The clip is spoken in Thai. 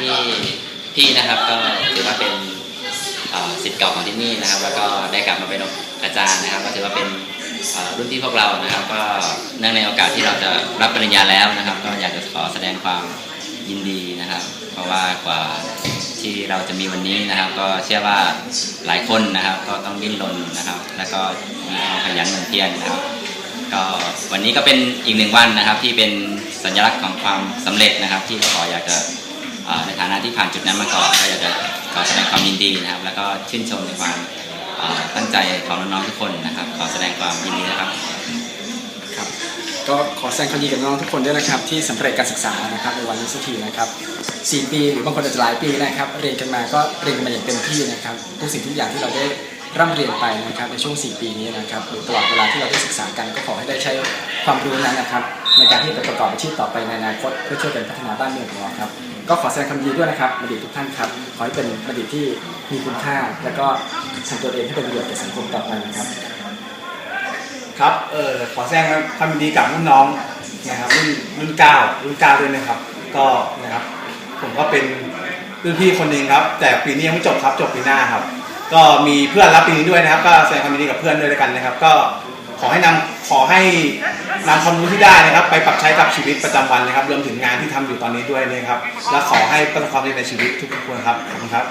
ที่พี่นะครับก็ถือว่าเป็นเอ่อศิษย์เก่าของที่นี่นะครับ แล้วก็ได้กลับมาเป็นอาจารย์นะครับ ก็ถือว่าเป็นรุ่นพี่พวกเรานะครับ ก็เนื่องในโอกาสที่เราจะรับปริญญาแล้วนะครับ ก็อยากจะขอแสดงความยินดีนะครับ เพราะว่ากว่าที่เราจะมีวันนี้นะครับ ก็เชื่อว่าหลายคนนะครับ ก็ต้องดิ้นรนนะครับ แล้วก็มีความขยันหมั่นเพียรนะครับก็วันนี้ก็เป็นอีกหนึ่งวันนะครับ ที่เป็นสัญลักษณ์ของความสำเร็จนะครับ ที่ขออยากจะ ในฐานะที่ผ่านจุดนั้นมาก่อนก็อยากจะขอแสดงความยินดีนะครับ แล้วก็ชื่นชมในความตั้งใจของน้องๆทุกคนนะครับ ขอแสดงความยินดีนะครับครับ ก็ขอแสดงความยินดีกับน้องทุกคนด้วยนะครับ ที่สำเร็จการศึกษานะครับในวันนี้สักทีนะครับ4ปีหรือบางคนอาจจะหลายปีนะครับ เรียนกันมาก็เรียนกันมาอย่างเต็มที่นะครับทุกสิ่งทุกอย่างที่เราได้ร่ำเรียนไปนะครับในช่วง 4 ปีนี้นะครับหรือตลอดเวลาที่เราได้ศึกษากันก็ขอให้ได้ใช้ ความรู้นั้นนะครับ ในการที่จะประกอบอาชีพต่อไปในอนาคตเพื่อช่วยกันพัฒนาบ้านเมืองของเราครับ ก็ขอแสดงความยินดีด้วยนะครับบัณฑิตทุกท่านครับ ขอให้เป็นบัณฑิตที่มีคุณค่า และก็ทำตัวเองให้เป็นประโยชน์แก่สังคมต่อไปนะครับ ครับเออขอแสดงความยินดีกับรุ่นน้องนะครับรุ่นรุ่นเก้ารุ่นเก้าด้วยนะครับ ก็นะครับ ผมก็เป็นรุ่นพี่คนหนึ่งครับ แต่ปีนี้ยังไม่จบครับจบปีหน้าครับ ก็มีเพื่อนรับปีนี้ด้วยนะครับ ก็แสดงความยินดีกับเพื่อนด้วยกันนะครับ ก็ อให้นำขอให้นำความรู้ที่ได้นะครับ ไปปรับใช้กับชีวิตประจำวันนะครับรวมถึงงานที่ทำอยู่ตอนนี้ด้วยนะครับ และขอให้ประสบความสำเร็จในชีวิตทุกๆคนครับขอบคุณครับ